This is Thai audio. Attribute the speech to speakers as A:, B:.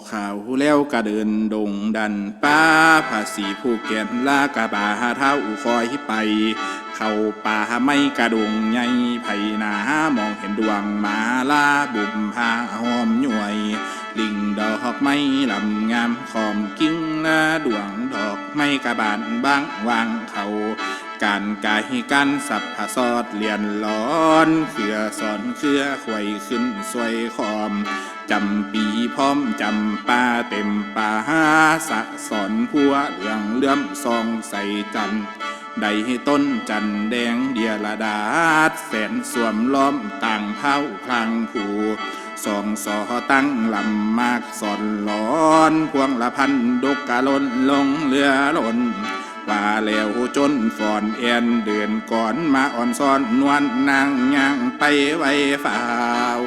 A: อข่าวแล้วก็เดินดงดันป้าภาษีผู้แก่นลากะบาเท้าคอยไป เข้าป่าไม่กระดงใหญ่ไผนามองเห็นดวงมาลาบุมพาหอมหน่วย ลิงดอกไม้ลำงามขอมกิ้งละดวงดอกไม้กระบานบางวางเขา การกายกันสับผสอดเลียนร้อนเขือสอนเครือขวยขึ้นสวยคอมจำปีพร้อมจำปาเต็มป่าสะสอนพัวเหลืองเลื่อมซองใส่จันทร์ได้ต้นจันแดงเดียระดาษแสนสวมล้อมต่างเผาพลางผูสองสอตั้งลำมากสอนร้อน พวงละพันดกกะล้นลงเรือล้น ป่าแล้วจนฟอนเอนเดินก่อนมาอ่อนซ้อนนวลนางย่างไปไว้ฝ้าว